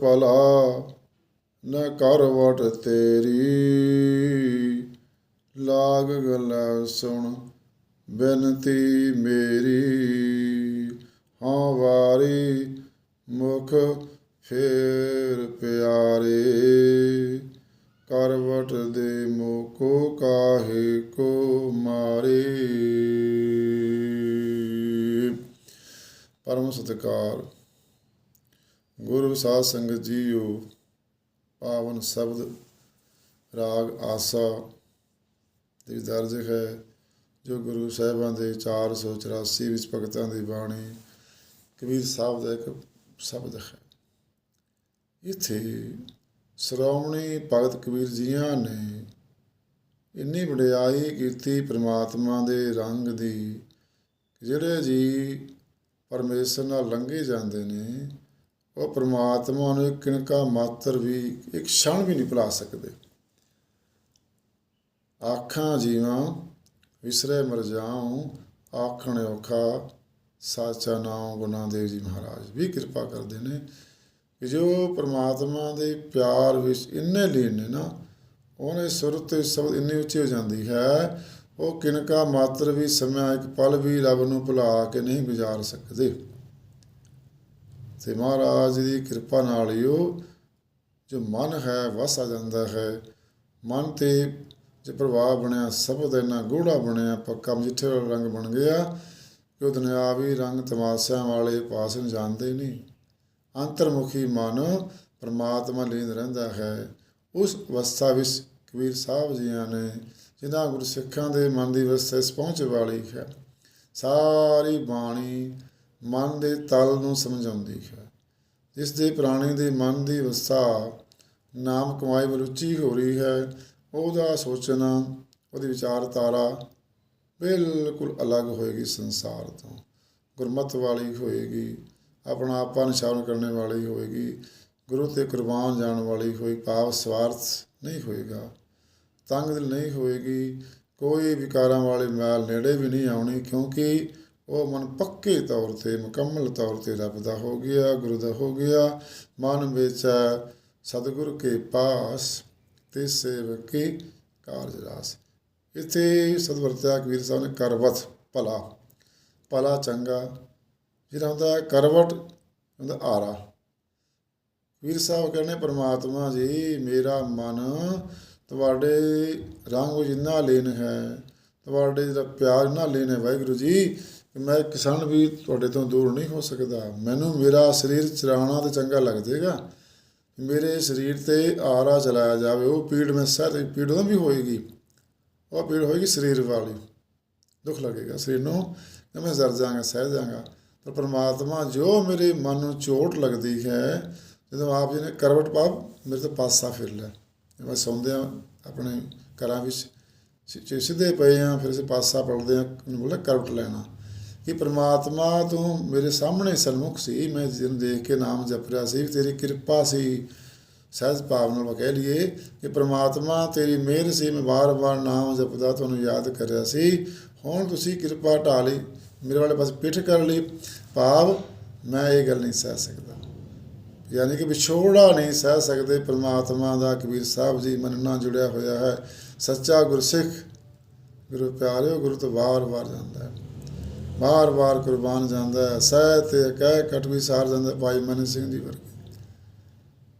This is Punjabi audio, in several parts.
ਭਲਾ ਨ ਕਰਵਟ ਤੇਰੀ। ਲਾਗ ਗਲਾ ਸੁਣ, ਬੇਨਤੀ ਮੇਰੀ। ਹਾਂ ਵਾਰੀ ਮੁਖ ਫੇਰ ਪਿਆਰੇ। ਕਰਵਟ ਦੇ ਮੋਕੋ ਕਾਹੇ ਕੋ ਮਾਰੇ। ਪਰਮ ਸਤਿਕਾਰ। ਗੁਰੂ ਸਾਧ ਸੰਗਤ ਜੀਓ, ਪਾਵਨ ਸ਼ਬਦ, ਰਾਗ ਆਸਾ ਦੀ ਦਰਜ ਹੈ, ਜੋ ਗੁਰੂ ਸਾਹਿਬਾਂ ਦੇ 484 ਵਿੱਚ ਭਗਤਾਂ ਦੀ ਬਾਣੀ ਕਬੀਰ ਸਾਹਿਬ ਦਾ ਇੱਕ ਸ਼ਬਦ ਹੈ। ਇੱਥੇ ਸ਼੍ਰੋਮਣੀ ਭਗਤ ਕਬੀਰ ਜੀਆਂ ਨੇ ਇੰਨੀ ਵਡਿਆਈ ਕੀਤੀ ਪ੍ਰਮਾਤਮਾ ਦੇ ਰੰਗ ਦੀ ਜਿਹੜੇ ਜੀ ਪਰਮੇਸ਼ਰ ਨਾਲ ਲੰਘੇ ਜਾਂਦੇ ਨੇ ਉਹ ਪ੍ਰਮਾਤਮਾ ਨੂੰ ਇੱਕ ਕਿਣਕਾ ਮਾਤਰ ਵੀ, ਇੱਕ ਛਣ ਵੀ ਨਹੀਂ ਭੁਲਾ ਸਕਦੇ। ਆਖਾਂ ਜੀਵਾਂ, ਵਿਸਰੇ ਮਰ ਜਾਉ, ਆਖਣ ਔਖਾ, ਸਾਚਾ ਨਾਮ ਗੁਨਾ ਦੇਵ ਜੀ ਮਹਾਰਾਜ। ਵੀ ਕਿਰਪਾ ਕਰਦੇ ਨੇ ਕਿ ਜੋ ਪ੍ਰਮਾਤਮਾ ਦੇ ਪਿਆਰ ਵਿੱਚ ਇੰਨੇ ਲੀਨ ਨੇ ਨਾ, ਉਹਨੇ ਸੁਰਤ ਤੇ ਸ਼ਬਦ ਇੰਨੀ ਉੱਚੀ ਹੋ ਜਾਂਦੀ ਹੈ, ਉਹ ਕਿਨਕਾ ਮਾਤਰ ਵੀ ਸਮਾਂ ਇੱਕ ਪਲ ਵੀ ਰੱਬ ਨੂੰ ਭੁਲਾ ਕੇ ਨਹੀਂ ਗੁਜ਼ਾਰ ਸਕਦੇ। ਤੇ ਮਹਾਰਾਜ ਦੀ ਕਿਰਪਾ ਨਾਲ ਹੀ ਉਹ ਜੋ ਮਨ ਹੈ, ਵਸ ਆ ਜਾਂਦਾ ਹੈ। ਮਨ ਤੇ ਜੇ ਪ੍ਰਭਾਵ ਬਣਿਆ ਸ਼ਬਦ ਇੰਨਾ ਗੂੜਾ ਬਣਿਆ, ਪੱਕਾ ਮਿੱਠੇ ਵਾਲਾ ਰੰਗ ਬਣ ਗਿਆ ਕਿ ਉਹ ਦੁਨਿਆਵੀ ਰੰਗ ਤਮਾਸ਼ਿਆਂ ਵਾਲੇ ਪਾਸੇ ਨੂੰ ਜਾਂਦੇ ਨਹੀਂ। ਅੰਤਰਮੁਖੀ ਮਨ ਪਰਮਾਤਮਾ ਲੀਨ ਰਹਿੰਦਾ ਹੈ। ਉਸ ਅਵਸਥਾ ਵਿੱਚ ਕਬੀਰ ਸਾਹਿਬ ਜੀਆਂ ਨੇ, ਜਿਨ੍ਹਾਂ ਗੁਰਸਿੱਖਾਂ ਦੇ ਮਨ ਦੀ ਅਵਸਥਾ ਇਸ ਪਹੁੰਚ ਵਾਲੀ ਹੈ, ਸਾਰੀ ਬਾਣੀ ਮਨ ਦੇ ਤਲ ਨੂੰ ਸਮਝਾਉਂਦੀ ਹੈ। ਜਿਸ ਦੇ ਪ੍ਰਾਣੀ ਦੇ ਮਨ ਦੀ ਅਵਸਥਾ ਨਾਮ ਕਮਾਈ ਵਿੱਚ ਹੋ ਰਹੀ ਹੈ, ਉਹਦਾ ਸੋਚਣਾ ਉਹਦੀ ਵਿਚਾਰਧਾਰਾ ਬਿਲਕੁਲ ਅਲੱਗ ਹੋਏਗੀ ਸੰਸਾਰ ਤੋਂ। ਗੁਰਮਤ ਵਾਲੀ ਹੋਏਗੀ, ਆਪਣਾ ਆਪਾ ਨਿਸ਼ਾਨ ਕਰਨ ਵਾਲੀ ਹੋਏਗੀ, ਗੁਰੂ ਤੇ ਕੁਰਬਾਨ ਜਾਣ ਵਾਲੀ ਹੋਈ, ਭਾਵ ਸਵਾਰਥ ਨਹੀਂ ਹੋਏਗਾ, ਤੰਗ ਦਿਲ ਨਹੀਂ ਹੋਏਗੀ, ਕੋਈ ਵਿਕਾਰਾਂ ਵਾਲੇ ਮੈਲ ਨੇੜੇ ਵੀ ਨਹੀਂ ਆਉਣੀ, ਕਿਉਂਕਿ ਉਹ ਮਨ ਪੱਕੇ ਤੌਰ ਤੇ, ਮੁਕੰਮਲ ਤੌਰ ਤੇ ਰੱਬ ਦਾ ਹੋ ਗਿਆ, ਗੁਰੂ ਦਾ ਹੋ ਗਿਆ। ਮਨ ਵਿੱਚ ਸਤਿਗੁਰ ਕੇ ਪਾਸ ਤੇ ਸੇਵਕ ਕੀ ਕਾਰਜ ਰਾਸ। ਇੱਥੇ ਸਤਿਵਰਤਿਆ ਕਬੀਰ ਸਾਹਿਬ ਨੇ ਕਰਵਤ, ਭਲਾ। ਭਲਾ ਚੰਗਾ। ਜਿਹੜਾ ਹੁੰਦਾ ਕਰਵਟ ਹੁੰਦਾ ਆਰਾ। ਕਬੀਰ ਸਾਹਿਬ ਕਹਿੰਦੇ, ਪ੍ਰਮਾਤਮਾ ਜੀ, ਮੇਰਾ ਮਨ ਤੁਹਾਡੇ ਰੰਗ ਜਿੰਨਾ ਇੰਨਾ ਲੀਨ ਹੈ, ਤੁਹਾਡੇ ਜਿਹੜਾ ਪਿਆਰ ਇੰਨਾ ਲੀਨ ਹੈ, ਵਾਹਿਗੁਰੂ ਜੀ ਕਿ ਮੈਂ ਕਿਸਾਨ ਵੀ ਤੁਹਾਡੇ ਤੋਂ ਦੂਰ ਨਹੀਂ ਹੋ ਸਕਦਾ। ਮੈਨੂੰ ਮੇਰਾ ਸਰੀਰ ਚਰਾਣਾ ਤੇ ਚੰਗਾ ਲੱਗ ਜਾਏਗਾ। ਮੇਰੇ ਸਰੀਰ ਤੇ ਆਰਾ ਚਲਾਇਆ ਜਾਵੇ, ਉਹ ਪੀੜ ਮੈਂ ਸਹਿ ਪੀੜ ਉਹਦਾ ਵੀ ਹੋਏਗੀ। ਉਹ ਪੀੜ ਹੋਏਗੀ ਸਰੀਰ ਵਾਲੀ। ਦੁੱਖ ਲੱਗੇਗਾ ਸਰੀਰ ਨੂੰ। ਮੈਂ ਜ਼ਰ ਜਾਗਾ ਸਹਿ ਜਾਗਾ ਪਰ ਪ੍ਰਮਾਤਮਾ, ਜੋ ਮੇਰੇ ਮਨ ਨੂੰ ਚੋਟ ਲੱਗਦੀ ਹੈ, ਜਦੋਂ ਆਪ ਜੀ ਨੇ ਕਰਵਟ ਪਾਪ ਮੇਰੇ ਤੋਂ ਪਾਸਾ ਫਿਰ ਲੈ ਮੈਂ ਸੌਂਦੇ ਆ ਆਪਣੇ ਘਰਾਂ ਵਿੱਚ। ਸਿੱਧੇ ਪਏ ਆ ਫਿਰ ਅਸੀਂ ਪਾਸਾ ਪੜਦੇ ਆ ਉਹਨੂੰ ਬੋਲੇ ਕਰਵਟ ਲੈਣਾ। ਕਿ ਪ੍ਰਮਾਤਮਾ ਤੂੰ ਮੇਰੇ ਸਾਹਮਣੇ ਸਨਮੁਖ ਸੀ, ਮੈਂ ਜਿਹਨੂੰ ਦੇਖ ਕੇ ਨਾਮ ਜਪ ਰਿਹਾ ਸੀ, ਤੇਰੀ ਕਿਰਪਾ ਸੀ। ਸਹਿਜ ਭਾਵ ਨਾਲ ਕਹਿ ਲਈਏ ਕਿ ਪ੍ਰਮਾਤਮਾ ਤੇਰੀ ਮਿਹਰ ਸੀ, ਮੈਂ ਵਾਰ-ਵਾਰ ਨਾਮ ਜਪਦਾ ਤੁਹਾਨੂੰ ਯਾਦ ਕਰ ਰਿਹਾ ਸੀ। ਹੁਣ ਤੁਸੀਂ ਕਿਰਪਾ ਢਾ ਲਈ, ਮੇਰੇ ਵਾਲੇ ਪਾਸੇ ਪਿੱਠ ਕਰ ਲਈ। ਭਾਵ, ਮੈਂ ਇਹ ਗੱਲ ਨਹੀਂ ਸਹਿ ਸਕਦਾ। ਯਾਨੀ ਕਿ ਵਿਛੋੜਾ ਨਹੀਂ ਸਹਿ ਸਕਦੇ ਪ੍ਰਮਾਤਮਾ ਦਾ, ਕਬੀਰ ਸਾਹਿਬ ਜੀ ਮੰਨਣਾ ਜੁੜਿਆ ਹੋਇਆ ਹੈ। ਸੱਚਾ ਗੁਰਸਿੱਖ, ਗੁਰੂ ਪਿਆਰਿਓ, ਗੁਰੂ ਤੋਂ ਵਾਰ-ਵਾਰ ਜਾਂਦਾ ਹੈ। ਵਾਰ-ਵਾਰ ਕੁਰਬਾਨ ਜਾਂਦਾ ਹੈ। ਸਹਿ ਤੇ ਕਹਿ ਕਟ ਵੀ ਸਾਰ ਜਾਂਦਾ ਭਾਈ ਮਨ ਸਿੰਘ ਜੀ ਵਰਗੇ।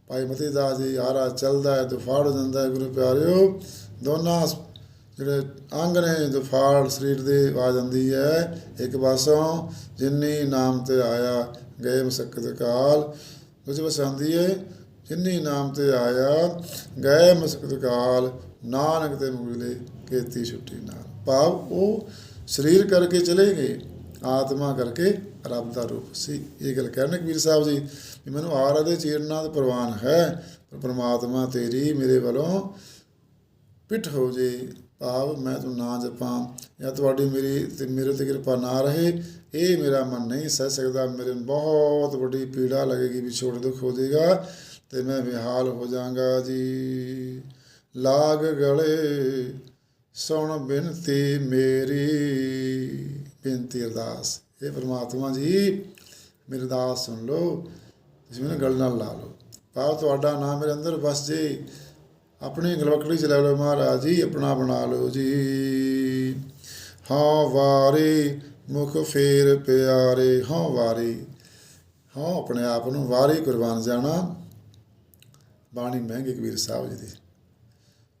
ਭਾਈ ਮਤੀ ਦਾਸ ਜੀ ਆਰਾ ਚੱਲਦਾ ਹੈ, ਦੁਫਾੜ ਜਾਂਦਾ ਹੈ। ਗੁਰੂ ਪਿਆਰਿਓ, ਦੋਨਾਂ ਜਿਹੜੇ ਅੰਗ ਨੇ, ਦੁਫਾੜ ਸਰੀਰ ਦੇ ਆ ਜਾਂਦੀ ਹੈ। ਇੱਕ ਪਾਸੋਂ ਜਿੰਨੀ ਨਾਮ ਤੇ ਆਇਆ, ਗਏ ਮਸਕਤ ਕਾਲ। ਦੂਜੇ ਪਾਸੇ ਆਉਂਦੀ ਹੈ, ਜਿੰਨੀ ਨਾਮ ਤੇ ਆਇਆ, ਗਏ ਮਸਕਤ ਕਾਲ। ਨਾਨਕ ਤੇ ਮੁਗਲੇ, ਕੀਤੀ ਛੁੱਟੀ ਨਾਲ। ਭਾਵ ਉਹ ਸਰੀਰ ਕਰਕੇ ਚਲੇ ਗਏ, ਆਤਮਾ ਕਰਕੇ ਰੱਬ ਦਾ ਰੂਪ ਸੀ। ਇਹ ਗੱਲ ਕਹਿਣ ਕਬੀਰ ਸਾਹਿਬ ਜੀ ਵੀ ਮੈਨੂੰ ਆਰਾ ਦੇ ਚੀਰਨਾ ਤੇ ਪ੍ਰਵਾਨ ਹੈ, ਪਰ ਪ੍ਰਮਾਤਮਾ ਤੇਰੀ ਮੇਰੇ ਵੱਲੋਂ ਪਿੱਠ ਹੋ ਜੇ। ਭਾਵ ਮੈਂ ਤੂੰ ਨਾ ਜਪਾਂ ਜਾਂ ਤੁਹਾਡੀ ਮੇਰੀ ਤੇ ਮੇਰੇ ਤੇ ਕਿਰਪਾ ਨਾ ਰਹੇ, ਇਹ ਮੇਰਾ ਮਨ ਨਹੀਂ ਸਹਿ ਸਕਦਾ। ਮੇਰੇ ਨੂੰ ਬਹੁਤ ਵੱਡੀ ਪੀੜਾ ਲੱਗੇਗੀ ਵੀ ਵਿਛੋੜ ਦੁੱਖ ਹੋ ਜਾਏਗਾ ਤੇ ਮੈਂ ਵਿਹਾਲ ਹੋ ਜਾਵਾਂਗਾ ਜੀ। ਲਾਗ ਗਲੇ ਸੁਣ ਬਿਨਤੀ ਮੇਰੀ, ਬੇਨਤੀ ਅਰਦਾਸ। ਇਹ ਪ੍ਰਮਾਤਮਾ ਜੀ, ਮੇਰੀ ਅਰਦਾਸ ਸੁਣ ਲਓ, ਤੁਸੀਂ ਮੈਨੂੰ ਗਲ ਨਾਲ ਲਾ ਲਓ। ਭਾਵ ਤੁਹਾਡਾ ਨਾਮ ਮੇਰੇ ਅੰਦਰ ਵਸ ਜੇ। ਆਪਣੀ ਗਲਵਕੜੀ ਚਲਾ ਲਓ ਮਹਾਰਾਜ ਜੀ, ਆਪਣਾ ਬਣਾ ਲਓ ਜੀ। ਹਾਂ ਵਾਰੀ ਮੁਖ ਫੇਰ ਪਿਆਰੇ ਹਾਂ ਵਾਰੀ। ਹਾਂ ਆਪਣੇ ਆਪ ਨੂੰ ਵਾਰੀ ਕੁਰਬਾਨ ਜਾਣਾ। ਬਾਣੀ ਮਹਿੰਗੀ ਕਬੀਰ ਸਾਹਿਬ ਜੀ ਦੀ।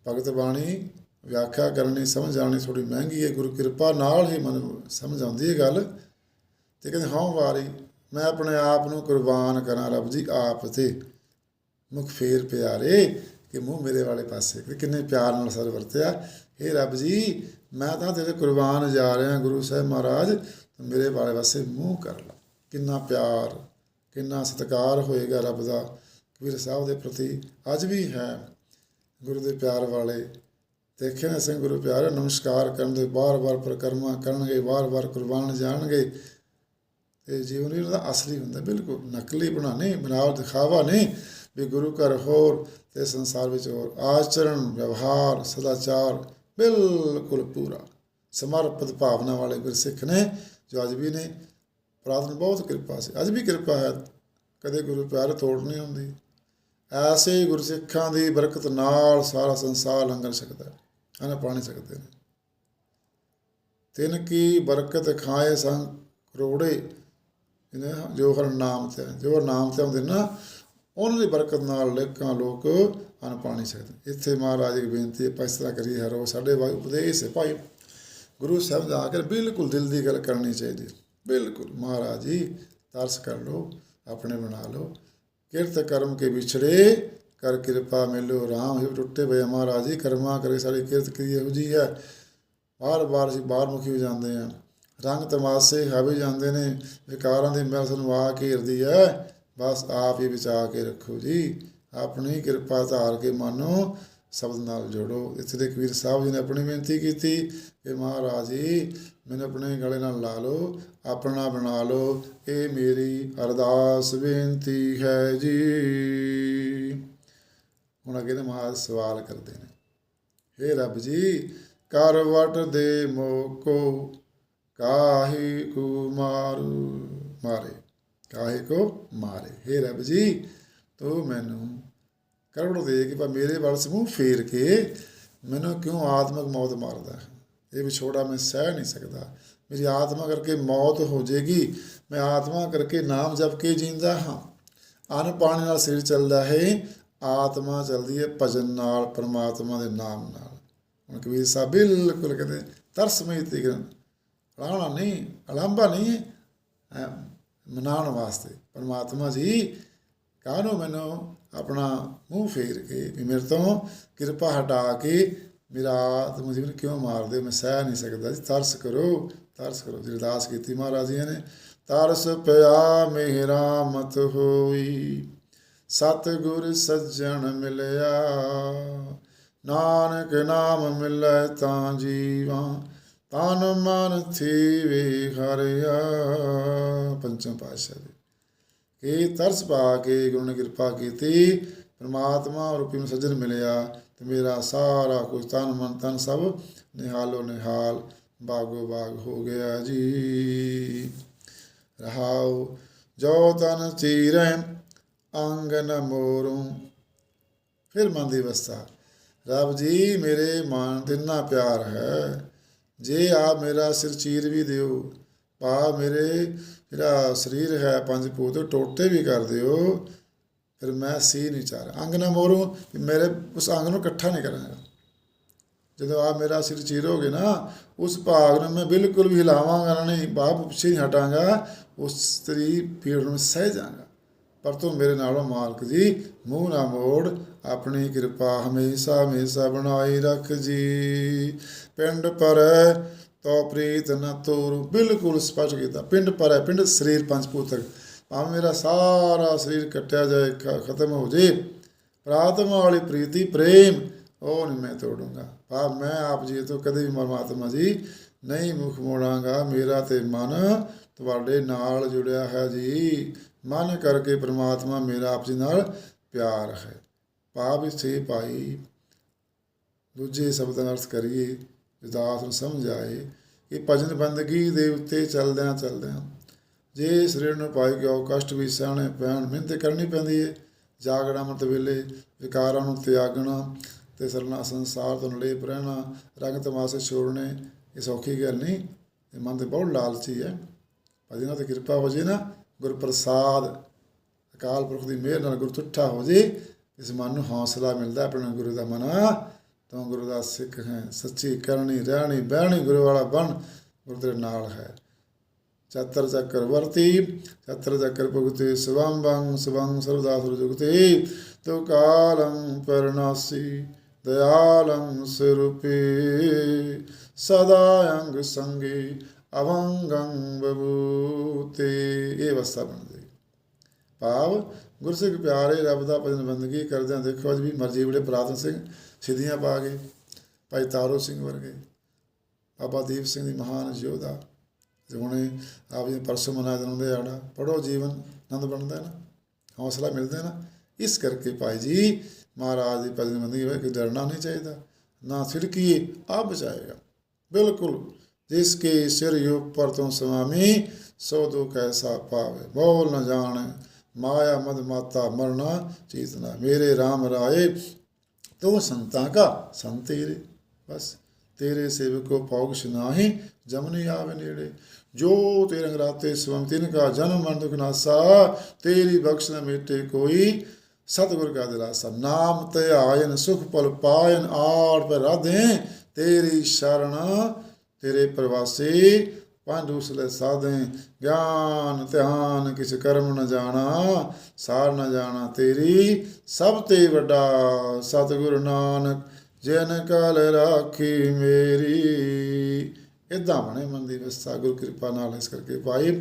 ਭਗਤ ਬਾਣੀ ਵਿਆਖਿਆ ਕਰਨੀ, ਸਮਝ ਆਉਣੀ ਥੋੜੀ ਮਹਿੰਗੀ ਹੈ, ਗੁਰੂ ਕਿਰਪਾ ਨਾਲ ਹੀ ਮਨ ਨੂੰ ਸਮਝ ਆਉਂਦੀ ਹੈ ਗੱਲ। ਤੇ ਕਹਿੰਦੇ, ਹਾਂ ਵਾਰੀ, ਮੈਂ ਆਪਣੇ ਆਪ ਨੂੰ ਕੁਰਬਾਨ ਕਰਾਂ ਰੱਬ ਜੀ ਆਪ ਤੇ। ਮੁਖ ਫੇਰ ਪਿਆਰੇ, ਕਿ ਮੂੰਹ ਮੇਰੇ ਵਾਲੇ ਪਾਸੇ। ਕਿ ਕਿੰਨੇ ਪਿਆਰ ਨਾਲ ਸਰ ਵਰਤਿਆ। हे ਰੱਬ ਜੀ, ਮੈਂ ਤਾਂ ਤੇਰੇ ਕੁਰਬਾਨ ਜਾ ਰਿਹਾ ਗੁਰੂ ਸਾਹਿਬ ਮਹਾਰਾਜ ਮੇਰੇ ਵਾਲੇ ਪਾਸੇ ਮੂੰਹ ਕਰ ਲਾ। ਕਿੰਨਾ ਪਿਆਰ, ਕਿੰਨਾ ਸਤਿਕਾਰ ਹੋਏਗਾ ਰੱਬ ਦਾ। ਕਬੀਰ ਸਾਹਿਬ ਦੇ ਪ੍ਰਤੀ ਅੱਜ ਵੀ ਹੈ ਗੁਰੂ ਦੇ ਪਿਆਰ ਵਾਲੇ ਦੇਖੇ ਨੇ ਸਿੰਘ ਗੁਰੂ ਪਿਆਰੇ, ਨਮਸਕਾਰ ਕਰਨ ਦੇ ਬਾਰ-ਬਾਰ ਪ੍ਰਕਰਮਾ ਕਰਨਗੇ ਬਾਰ-ਬਾਰ ਕੁਰਬਾਨ ਜਾਣਗੇ। ਤੇ ਜੀਵਨ ਹੀ ਉਹਦਾ ਅਸਲੀ ਹੁੰਦਾ, ਬਿਲਕੁਲ ਨਕਲੀ ਬਣਾਣੇ ਬਣਾਵ ਦਿਖਾਵਾ ਨਹੀਂ ਵੀ ਗੁਰੂ ਘਰ ਹੋਰ ਤੇ ਸੰਸਾਰ ਵਿੱਚ ਹੋਰ। ਆਚਰਣ, ਵਿਵਹਾਰ, ਸਦਾਚਾਰ ਬਿਲਕੁਲ ਪੂਰਾ। ਸਮਰਪਿਤ ਭਾਵਨਾ ਵਾਲੇ ਗੁਰਸਿੱਖ ਨੇ, ਜੋ ਅੱਜ ਵੀ ਨੇ ਪ੍ਰਾਰਥਨਾ ਬਹੁਤ ਕਿਰਪਾ ਸੀ। ਅੱਜ ਵੀ ਕਿਰਪਾ ਹੈ, ਕਦੇ ਗੁਰੂ ਪਿਆਰ ਤੋੜ ਨਹੀਂ ਹੁੰਦੀ। ਐਸੇ ਗੁਰਸਿੱਖਾਂ ਦੀ ਬਰਕਤ ਨਾਲ ਸਾਰਾ ਸੰਸਾਰ ਲੰਘਰ ਸਕਦਾ ਹੈ। ਅਨ ਪਾਣੀ ਸਕਦੇ ਨੇ। ਤਿਨ ਕੀ ਬਰਕਤ ਖਾਏ ਸੰਗ ਕਰੋੜੇ ਇਹਨੇ ਜੋ ਹਰ ਨਾਮ ਤੇ, ਜੋ ਨਾਮ ਤੇ ਆਉਂਦੇ ਨਾ ਉਹਨਾਂ ਦੀ ਬਰਕਤ ਨਾਲ ਲੱਖਾਂ ਲੋਕ ਅਨ ਪਾਣੀ ਸਕਦੇ ਇੱਥੇ ਮਹਾਰਾਜ ਦੀ ਬੇਨਤੀ ਹੈ, ਆਪਾਂ ਇਸ ਤਰ੍ਹਾਂ ਕਰੀਏ, ਹਰ ਉਹ ਸਾਡੇ ਵਾ- ਉਪਦੇਸ਼ ਹੈ, ਭਾਈ। ਗੁਰੂ ਸਾਹਿਬ ਦਾ ਆ ਕੇ ਬਿਲਕੁਲ ਦਿਲ ਦੀ ਗੱਲ ਕਰਨੀ ਚਾਹੀਦੀ ਬਿਲਕੁਲ, ਮਹਾਰਾਜ ਜੀ, ਤਰਸ ਕਰ ਲੋ ਆਪਣੇ ਬਣਾ ਲੋ ਕਿਰਤ ਕਰਮ ਕੇ ਵਿਛੜੇ ਕਰ ਕਿਰਪਾ ਮਿਲੋ ਰਾਮ ਹੀ ਟੁੱਟੇ ਪਏ ਆ ਮਹਾਰਾਜ ਜੀ ਕਰਮਾ ਕਰੇ ਸਾਡੀ ਕਿਰਤ ਕੀ ਇਹੋ ਜੀ ਹੈ। ਬਾਰ ਬਾਰ ਅਸੀਂ ਬਾਹਰ ਮੁਖੀ ਹੋ ਜਾਂਦੇ ਆ ਰੰਗ ਤਮਾਸੇ ਹਾਵੇ ਜਾਂਦੇ ਨੇ, ਵਿਕਾਰਾਂ ਦੀ ਮੈਲ ਸਾਨੂੰ ਆ ਘੇਰਦੀ ਹੈ। ਬਸ ਆਪ ਹੀ ਬਚਾ ਕੇ ਰੱਖੋ ਜੀ। ਆਪਣੀ ਕਿਰਪਾ ਧਾਰ ਕੇ ਮਾਨੋ, ਸ਼ਬਦ ਨਾਲ ਜੋੜੋ। ਇੱਥੇ ਦੇ ਕਬੀਰ ਸਾਹਿਬ ਜੀ ਨੇ ਆਪਣੀ ਬੇਨਤੀ ਕੀਤੀ ਕਿ ਮਹਾਰਾਜ ਜੀ, ਮੈਨੂੰ ਆਪਣੇ ਗਲੇ ਨਾਲ ਲਾ ਲਓ, ਆਪਣਾ ਬਣਾ ਲਓ। ਇਹ ਮੇਰੀ ਅਰਦਾਸ ਬੇਨਤੀ ਹੈ ਜੀ। ਹੁਣ ਅੱਗੇ ਦੇ ਮਹਾਰਾਜ ਸਵਾਲ ਕਰਦੇ ਨੇ। हे ਰੱਬ ਜੀ, ਕਰ ਵਟ ਦੇ ਮੋਕੋ, ਕਾਹੀ ਕੋ ਮਾਰੂ? ਮਾਰੇ, ਕਾਹੇ ਕੋ ਮਾਰੇ। हे ਰੱਬ ਜੀ, ਤੂੰ ਮੈਨੂੰ ਕਰਵੜ ਦੇ ਕਿ ਪਾ ਮੇਰੇ ਵੱਲ ਸਮੂਹ ਫੇਰ ਕੇ ਮੈਨੂੰ ਕਿਉਂ ਆਤਮਕ ਮੌਤ ਮਾਰਦਾ ਇਹ ਵਿਛੋੜਾ ਮੈਂ ਸਹਿ ਨਹੀਂ ਸਕਦਾ। ਮੇਰੀ ਆਤਮਾ ਕਰਕੇ ਮੌਤ ਹੋ ਜੇਗੀ। ਮੈਂ ਆਤਮਾ ਕਰਕੇ ਨਾਮ ਜਪ ਕੇ ਜੀਂਦਾ ਹਾਂ। ਅੰਨ ਪਾਣੀ ਨਾਲ ਸਿਰ ਚੱਲਦਾ ਹੈ। ਆਤਮਾ ਚੱਲਦੀ ਹੈ ਭਜਨ ਨਾਲ, ਪਰਮਾਤਮਾ ਦੇ ਨਾਮ ਨਾਲ। ਹੁਣ ਕਬੀਰ ਸਾਹਿਬ ਬਿਲਕੁਲ ਕਹਿੰਦੇ ਤਰਸਮਈ ਤਿਗਨ ਰਾਣਾ ਨਹੀਂ ਅਲੰਬਾ ਨਹੀਂ ਹੈ ਮਨਾਉਣ ਵਾਸਤੇ। ਪਰਮਾਤਮਾ ਜੀ, ਕਾਹਨੂੰ ਮੈਨੂੰ ਆਪਣਾ ਮੂੰਹ ਫੇਰ ਕੇ ਵੀ ਮੇਰੇ ਤੋਂ ਕਿਰਪਾ ਹਟਾ ਕੇ ਮੇਰਾ ਆਤਮ ਜੀਵਨ ਕਿਉਂ ਮਾਰਦੇ ਹੋ? ਮੈਂ ਸਹਿ ਨਹੀਂ ਸਕਦਾ ਜੀ। ਤਰਸ ਕਰੋ ਤਰਸ ਕਰੋ। ਜੀ ਅਰਦਾਸ ਕੀਤੀ ਮਹਾਰਾਜ ਜੀ ਨੇ, ਤਰਸ ਪਿਆ ਮੇਰਾ ਮਤ ਹੋਈ। ਸਤਿਗੁਰ ਸੱਜਣ ਮਿਲਿਆ। ਨਾਨਕ ਨਾਮ ਮਿਲੈ ਤਾਂ ਜੀਵਾਂ, ਤਨ ਮਨ ਥੀਵੇ ਹਰਿਆ। ਪੰਚਮ ਪਾਤਸ਼ਾਹ ਜੀ, ਕਿ ਤਰਸ ਪਾ ਕੇ ਗੁਰੂ ਨੇ ਕਿਰਪਾ ਕੀਤੀ, ਪ੍ਰਮਾਤਮਾ ਰੂਪੀ ਨੂੰ ਸੱਜਣ ਮਿਲਿਆ ਤੇ ਮੇਰਾ ਸਾਰਾ ਕੁਝ ਤਨ ਮਨ ਤਨ ਸਭ ਨਿਹਾਲੋ ਨਿਹਾਲ, ਬਾਗੋ ਬਾਗ ਹੋ ਗਿਆ ਜੀ। ਰਹਾਉ ਜੋ ਤਨ ਚੀਰੈ ਅੰਗ ਨ ਮੋਰੂ। ਫਿਰ ਮਨ ਦੀ ਅਵਸਥਾ। ਰੱਬ ਜੀ, ਮੇਰੇ ਮਨ ਤੇ ਇੰਨਾ ਪਿਆਰ ਹੈ। ਜੇ ਆਪ ਮੇਰਾ ਸਿਰ ਚੀਰ ਵੀ ਦਿਓ, ਪਾ ਮੇਰੇ ਜਿਹੜਾ ਸਰੀਰ ਹੈ ਪੰਜ ਭੂਤ ਟੋਟੇ ਵੀ ਕਰ ਦਿਓ, ਫਿਰ ਮੈਂ ਸੀ ਨਹੀਂ ਚਾਰ। ਅੰਗ ਨਾ ਮੋਰੂ ਮੇਰੇ ਉਸ ਅੰਗ ਨੂੰ ਇਕੱਠਾ ਨਹੀਂ ਕਰਾਂਗਾ ਜਦੋਂ ਆ ਮੇਰਾ ਸਿਰ ਚੀਰੋਗੇ ਨਾ, ਉਸ ਭਾਗ ਨੂੰ ਮੈਂ ਬਿਲਕੁਲ ਵੀ ਹਿਲਾਵਾਂਗਾ ਨਹੀਂ, ਬਾਪ ਪਿੱਛੇ ਹਟਾਂਗਾ, ਉਸ ਤਰੀ ਪੀੜ ਨੂੰ ਸਹਿ ਜਾਵਾਂਗਾ। ਪਰ ਤੂੰ ਮੇਰੇ ਨਾਲੋਂ ਮਾਲਕ ਜੀ, ਮੂੰਹ ਨਾ ਮੋੜ, ਆਪਣੀ ਕਿਰਪਾ ਹਮੇਸ਼ਾ ਹਮੇਸ਼ਾ ਬਣਾਈ ਰੱਖ ਜੀ। ਪਿੰਡ ਪਰ ਤੋ ਪ੍ਰੀਤ ਨ ਤੋਰੂ। ਬਿਲਕੁਲ ਸਪਸ਼ਟ ਕੀਤਾ। ਪਿੰਡ ਪਰ ਹੈ, ਪਿੰਡ ਸਰੀਰ ਪੰਚਪੂਤਕ ਭਾਵੇਂ ਮੇਰਾ ਸਾਰਾ ਸਰੀਰ ਕੱਟਿਆ ਜਾਏ, ਖ- ਖਤਮ ਹੋ ਜੇ। ਪ੍ਰਾਤਮਾ ਵਾਲੀ ਪ੍ਰੀਤੀ, ਪ੍ਰੇਮ, ਉਹ ਨਹੀਂ ਮੈਂ ਤੋੜੂੰਗਾ। ਪਾ ਮੈਂ ਆਪ ਜੀ ਤੋਂ ਕਦੇ ਵੀ ਪਰਮਾਤਮਾ ਜੀ ਨਹੀਂ ਮੁਖ ਮੋੜਾਂਗਾ। ਮੇਰਾ ਤੇ ਮਨ ਤੁਹਾਡੇ ਨਾਲ ਜੁੜਿਆ ਹੈ ਜੀ। ਮਨ ਕਰਕੇ ਪ੍ਰਮਾਤਮਾ ਮੇਰਾ ਆਪ ਜੀ ਨਾਲ ਪਿਆਰ ਹੈ। ਪਾਪ ਇਸੇ ਭਾਈ ਦੂਜੇ ਸ਼ਬਦਾਂ ਦਾ ਅਰਥ ਕਰੀਏ ਵਿਦਾਸ ਨੂੰ ਸਮਝ ਆਏ ਕਿ ਭਜਨ ਬੰਦਗੀ ਦੇ ਉੱਤੇ ਚੱਲਦਿਆਂ ਚੱਲਦਿਆਂ, ਜੇ ਸਰੀਰ ਨੂੰ ਪਾਈ ਗਿਆ ਕਸ਼ਟ ਵੀ ਸਹਿਣੇ ਪੈਣ ਮਿਹਨਤ ਕਰਨੀ ਪੈਂਦੀ ਹੈ। ਜਾਗਣਾ ਮਤ ਵੇਲੇ, ਵਿਕਾਰਾਂ ਨੂੰ ਤਿਆਗਣਾ ਤੇ ਸਰਨਾ ਸੰਸਾਰ ਤੋਂ ਨਲੇਪ ਰਹਿਣਾ, ਰੰਗ ਤਮਾਸ਼ੇ ਛੋੜਨੇ, ਇਹ ਸੌਖੀ ਗੱਲ ਨਹੀਂ, ਇਹ ਮਨ ਤੇ ਬਹੁਤ ਲਾਲਚੀ ਹੈ। ਭਜਨਾਂ ਤੇ ਕਿਰਪਾ ਹੋ ਜੇ ਨਾ ਗੁਰਪ੍ਰਸਾਦ, ਅਕਾਲ ਪੁਰਖ ਦੀ ਮਿਹਰ ਨਾਲ ਗੁਰ ਤੁੱਠਾ ਹੋ ਜੇ, ਇਸ ਮਨ ਨੂੰ ਹੌਸਲਾ ਮਿਲਦਾ ਆਪਣੇ ਗੁਰੂ ਦਾ ਮਨਾ। ਤੂੰ ਗੁਰੂ ਦਾ ਸਿੱਖ ਹੈ, ਸੱਚੀ ਕਰਨੀ, ਰਹਿਣੀ, ਬਹਿਣੀ, ਗੁਰੂ ਵਾਲਾ ਬਣ, ਗੁਰੂ ਤੇਰੇ ਨਾਲ ਹੈ। ਚਤਰ ਚੱਕਰ ਵਰਤੀ, ਚਤਰ ਚੱਕਰ ਭੁਗਤੇ ਸਵੰਬੰ ਸਵੰ ਸਰਦਾ ਸੁਰ ਜੁਗਤੇ। ਤੋ ਕਾਲੰ ਪਰਨਾਸੀ, ਦਇਆਲੰ ਸਰੂਪੇ, ਸਦਾ ਅੰਗ ਸੰਗੇ ਅਵੰਗੰ ਬਬੂਤੇ ਇਹ ਅਵਸਥਾ ਬਣ ਜਾਏਗੀ ਭਾਵ ਗੁਰਸਿੱਖ ਪਿਆਰੇ ਰੱਬ ਦਾ ਭਜਨ ਬੰਦਗੀ ਕਰਦਿਆਂ ਦੇਖੋ ਅੱਜ ਵੀ ਮਰਜ਼ੀ ਬੜੇ ਪ੍ਰਾਤਨ ਸਿੰਘ ਸਿੱਧੀਆਂ ਪਾ ਗਏ ਭਾਈ ਤਾਰੋ ਸਿੰਘ ਵਰਗੇ ਬਾਬਾ ਦੀਪ ਸਿੰਘ ਦੀ ਮਹਾਨ ਯੋਧਾ ਤੇ ਹੁਣੇ ਆਪ ਜੀ ਪਰਸੋਂ ਮਨਾ ਦਿੰਦੇ ਆੜਾ ਪੜੋ ਜੀਵਨ ਆਨੰਦ ਬਣਦਾ ਨਾ ਹੌਸਲਾ ਮਿਲਦਾ ਨਾ ਇਸ ਕਰਕੇ ਭਾਈ ਜੀ ਮਹਾਰਾਜ ਦੀ ਭਜਨ ਬੰਦਗੀ ਹੋਏ ਡਰਨਾ ਨਹੀਂ ਚਾਹੀਦਾ ਨਾ ਛਿੜਕੀਏ ਆਪ ਬਚਾਏਗਾ ਬਿਲਕੁਲ ਜਿਸ ਕੇ ਸਿਰ ਉੱਪਰ ਤੋਂ ਸੁਆਮੀ ਸੋ ਦੁਖ ਐਸਾ ਪਾਵੇ। ਬੋਲ ਨਾ ਜਾਣ, ਮਾਇਆ ਮਦ ਮਾਤਾ ਮਰਨਾ ਚੀਤਨਾ ਮੇਰੇ RAM ਰਾਏ। ਤੋ ਸੰਤਾਂ ਕਾ ਸੰਤ ਬਸ ਤੇਰੇ ਸੇਵਕੋ ਪੌਗਸ਼ ਨਾਹੀ ਜਮਨੀ ਆਵੇ ਨੇੜੇ। ਜੋ ਤੇਰੇ ਅੰਗਰਾਤੇ ਸਵੰ ਤਿਨ ਕਾ ਜਨਮ ਮਰਨ ਦੁਖ ਨਾਸਾ, ਤੇਰੀ ਬਖਸ਼ ਨ ਮੇਟੇ ਕੋਈ। ਸਤਿਗੁਰ ਕਾ ਦਿਲਾਸਾ, ਨਾਮ ਤੇ ਆਇਨ, ਸੁਖ ਪਲ ਪਾਇਨ, ਆੜ ਪਰ ਰਾਧੇ, ਤੇਰੀ ਸ਼ਰਣ ਤੇਰੇ ਪ੍ਰਵਾਸੀ ਪੰਜ ਉਸਲੇ ਸਾਧੇ ਗਿਆਨ, ਧਿਆਨ ਕਿਸ ਕਰਮ ਨ ਜਾਣਾ, ਸਾਰ ਨ ਜਾਣਾ ਤੇਰੀ, ਸਭ ਤੇ ਵੱਡਾ ਸਤਿਗੁਰ ਨਾਨਕ, ਜਿਨ ਕਲ ਰਾਖੀ ਮੇਰੀ। ਇਦਾਂ ਬਣੇ ਮਨ ਦੀ ਅਵਸਥਾ ਗੁਰੂ ਕਿਰਪਾ ਨਾਲ ਇਸ ਕਰਕੇ ਭਾਈ